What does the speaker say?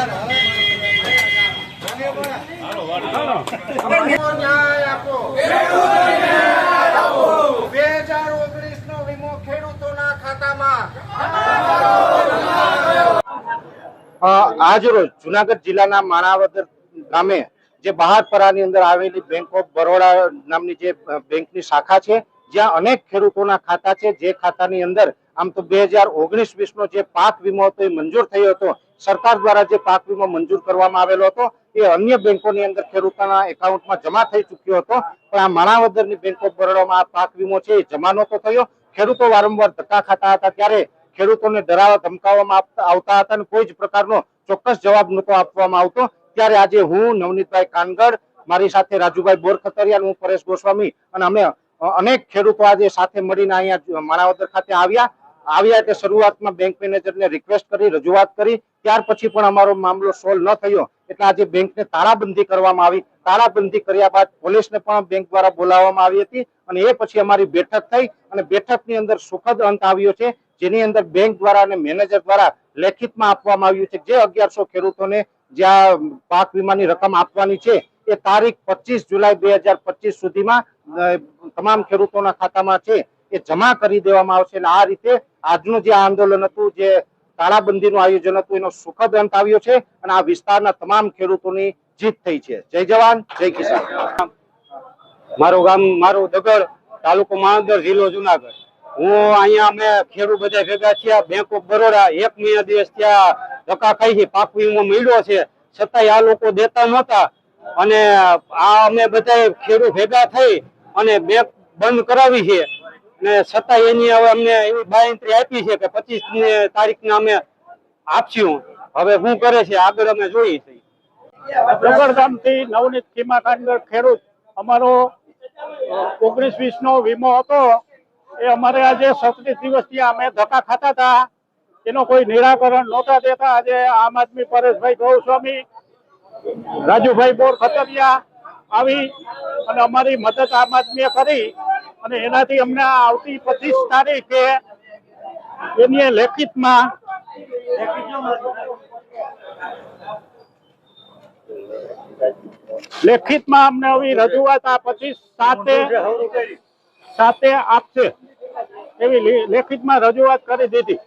બે હજાર ઓગણીસ નો વીમો ખેડૂતોના ખાતામાં આજ રોજ જુનાગઢ જિલ્લાના માણાવદર ગામે જે બહારપરાની અંદર આવેલી બેંક ઓફ બરોડા નામની જે બેંકની શાખા છે, જ્યાં અનેક ખેડૂતોના ખાતા છે, જે ખાતાની અંદર આમ તો બે હજાર ઓગણીસ વીસ નો જે પાક વીમો હતો એ મંજૂર થયો હતો. સરકાર દ્વારા જે પાક વીમો મંજૂર કરવામાં આવેલો હતો, એ અન્ય બેંકોની અંદર ખેડૂતોના એકાઉન્ટમાં જમા થઈ ચૂક્યો હતો. પણ આ માણાવદરની બેંક ઓફ બરોડામાં આ પાક વીમો છે એ જમા નહોતો થયો. ખેડૂતો વારંવાર ધક્કા ખાતા હતા ત્યારે ખેડૂતોને ડરાવા ધમકાવવામાં આવતા હતા અને કોઈ જ પ્રકારનો ચોક્કસ જવાબ નહોતો આપવામાં આવતો. ત્યારે આજે હું, નવનીતભાઈ કાનગડ, મારી સાથે રાજુભાઈ બોરખતરિયા, હું પરેશ ગોસ્વામી અને અમે અનેક ખેડૂતો આજે સાથે મળીને અહીંયા માણાવદર ખાતે આવ્યા. આવ્યા તે શરૂઆતમાં બેંક મેનેજરને રિક્વેસ્ટ કરી, રજૂઆત કરી, ત્યાર પછી પણ અમારો મામલો સોલ્વ ન થયો. એટલે આજે બેંકને તાળાબંધી કરવામાં આવી. તાળાબંધી કર્યા બાદ પોલીસને પણ બેંક દ્વારા બોલાવવામાં આવી હતી અને એ પછી અમારી બેઠક થઈ અને બેઠકની અંદર સુખદ અંત આવ્યો છે. જેની અંદર બેંક દ્વારા અને મેનેજર દ્વારા લેખિતમાં આપવામાં આવ્યું છે જે અગિયારસો ખેડૂતોને જ્યાં પાક વીમાની રકમ આપવાની છે, એ તારીખ પચીસ જુલાઈ બે સુધીમાં તમામ ખેડૂતોના ખાતામાં છે. એ જમા કરી દેવામાં આવશે. અને આ રીતે આજનું જે આંદોલન હતું, જે તાળાબંધીનું આયોજન હતું, એનો સુખદ અંત આવ્યો છે અને આ વિસ્તારના તમામ ખેડૂતોની જીત થઈ છે. જય જવાન, જય કિસાન. મારું ગામ, મારું દગડ તાલુકો માણદર, જિલ્લો જુનાગઢ. હું અહીંયા અમે ખેડૂત બધા ભેગા થયા. બેંક ઓફ બરોડા એક મહિના દિવસ ત્યાં ધક્કા ખાઈ છે પાક વીમો મળ્યો છે. છતાંય આ લોકો દેતા નહોતા. અને આ અમે બધા ખેડૂત ભેગા થઈ અને બેંક બંધ કરાવી છે. ને છતાંય એની હવે અમને એવી બાંયધરી આપી છે કે પચીસ તારીખને અમે આપશું. હવે શું કરે છે આગળ અમે જોઈએ છીએ. ડગરથી નવનીત ખીમા કાંડર ખેડૂત અમારો ઓગણીસ વીસ નો વીમો હતો. એ અમારે આજે સત્રીસ દિવસથી અમે ધક્કા ખાતા હતા. એનો કોઈ નિરાકરણ નહોતા દેતા. આજે આમ આદમી પરેશભાઈ ગૌસ્વામી, રાજુભાઈ બોર ખતરિયા આવી અને અમારી મદદ આમ આદમીએ કરી. અને એનાથી અમને આવતી પચીસ તારીખે એની લેખિતમાં લેખિતમાં અમને આવી રજૂઆત આ પચીસ સાથે સાથે આપશે. એવી લેખિત લેખિતમાં રજૂઆત કરી દીધી.